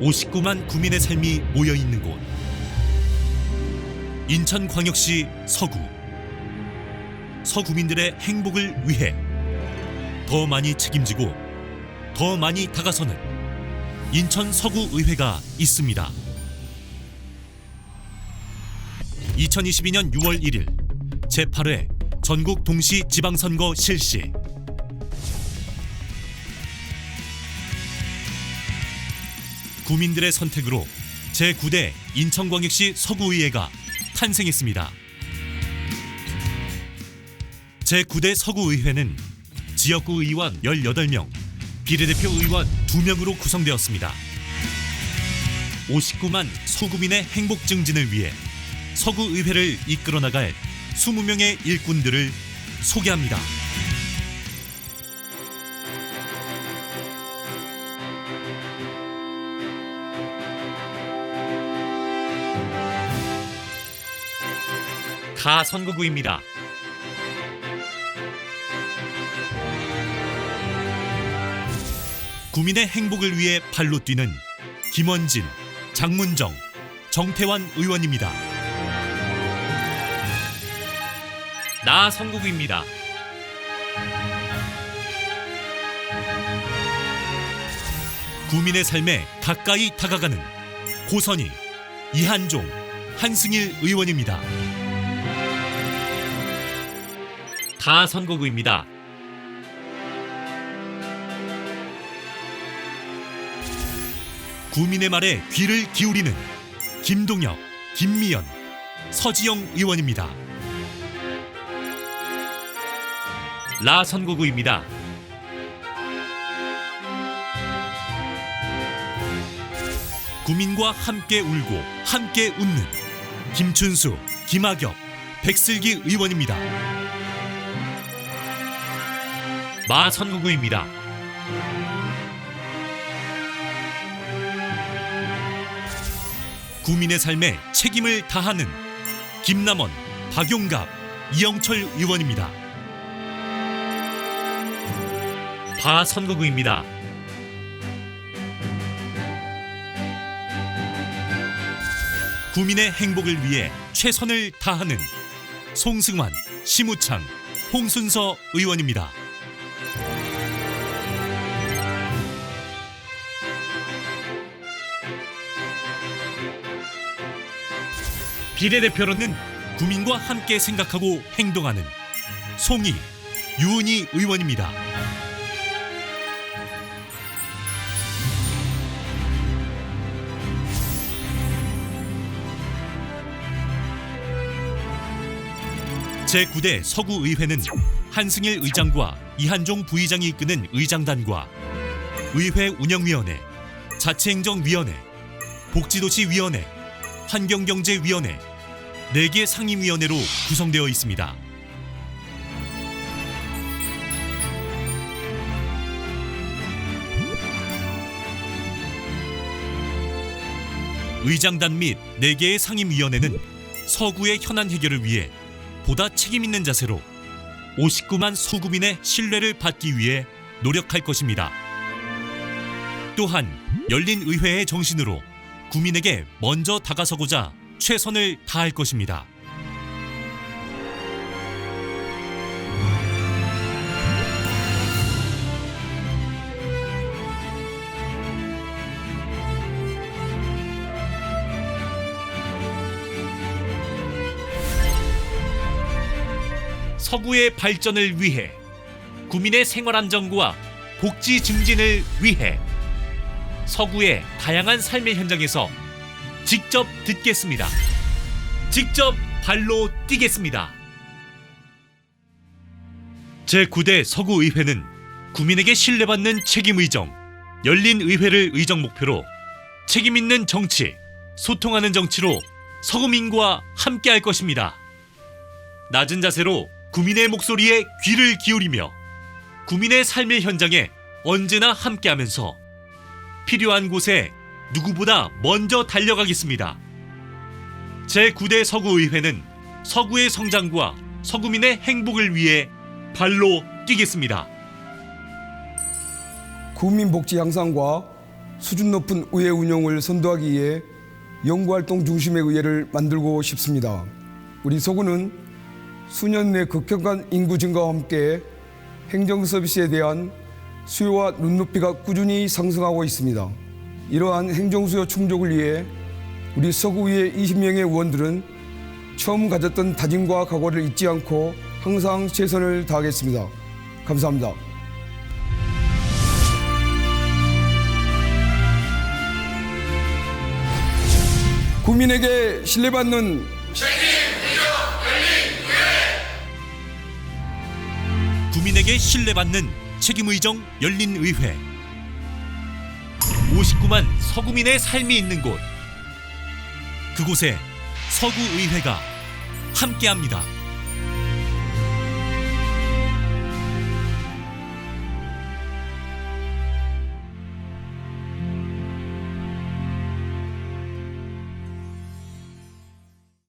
59만 구민의 삶이 모여 있는 곳. 인천광역시 서구. 서구민들의 행복을 위해 더 많이 책임지고 더 많이 다가서는 인천 서구의회가 있습니다. 2022년 6월 1일 제8회 전국 동시 지방선거 실시. 구민들의 선택으로 제9대 인천광역시 서구의회가 탄생했습니다. 제9대 서구의회는 지역구 의원 18명, 비례대표 의원 2명으로 구성되었습니다. 59만 서구민의 행복 증진을 위해 서구의회를 이끌어 나갈 20명의 일꾼들을 소개합니다. 가 선거구입니다. 구민의 행복을 위해 발로 뛰는 김원진, 장문정, 정태환 의원입니다. 나 선거구입니다. 구민의 삶에 가까이 다가가는 고선희, 이한종, 한승일 의원입니다. 다 선거구입니다. 구민의 말에 귀를 기울이는 김동혁, 김미연, 서지영 의원입니다. 라 선거구입니다. 구민과 함께 울고 함께 웃는 김춘수, 김학엽, 백슬기 의원입니다. 마 선거구입니다. 구민의 삶에 책임을 다하는 김남원, 박용갑, 이영철 의원입니다. 바 선거구입니다. 구민의 행복을 위해 최선을 다하는 송승환, 심우창, 홍순서 의원입니다. 비례대표로는 구민과 함께 생각하고 행동하는 송이, 유은희 의원입니다. 제9대 서구의회는 한승일 의장과 이한종 부의장이 이끄는 의장단과 의회 운영위원회, 자치행정위원회, 복지도시위원회, 환경경제위원회, 4개 상임위원회로 구성되어 있습니다. 의장단 및 4개의 상임위원회는 서구의 현안 해결을 위해 보다 책임 있는 자세로 59만 소구민의 신뢰를 받기 위해 노력할 것입니다. 또한 열린 의회의 정신으로 구민에게 먼저 다가서고자 최선을 다할 것입니다. 서구의 발전을 위해 구민의 생활 안정과 복지 증진을 위해 서구의 다양한 삶의 현장에서 직접 듣겠습니다. 직접 발로 뛰겠습니다. 제9대 서구의회는 구민에게 신뢰받는 책임의정, 열린 의회를 의정 목표로 책임있는 정치, 소통하는 정치로 서구민과 함께 할 것입니다. 낮은 자세로 구민의 목소리에 귀를 기울이며 구민의 삶의 현장에 언제나 함께 하면서 필요한 곳에 누구보다 먼저 달려가겠습니다. 제9대 서구의회는 서구의 성장과 서구민의 행복을 위해 발로 뛰겠습니다. 국민 복지 향상과 수준 높은 의회 운영을 선도하기 위해 연구활동 중심의 의회를 만들고 싶습니다. 우리 서구는 수년 내 급격한 인구 증가와 함께 행정 서비스에 대한 수요와 눈높이가 꾸준히 상승하고 있습니다. 이러한 행정 수요 충족을 위해 우리 서구의회 20명의 의원들은 처음 가졌던 다짐과 각오를 잊지 않고 항상 최선을 다하겠습니다. 감사합니다. 국민에게 신뢰받는 국민에게 신뢰받는 책임의정 열린의회 59만 서구민의 삶이 있는 곳 그곳에 서구의회가 함께합니다.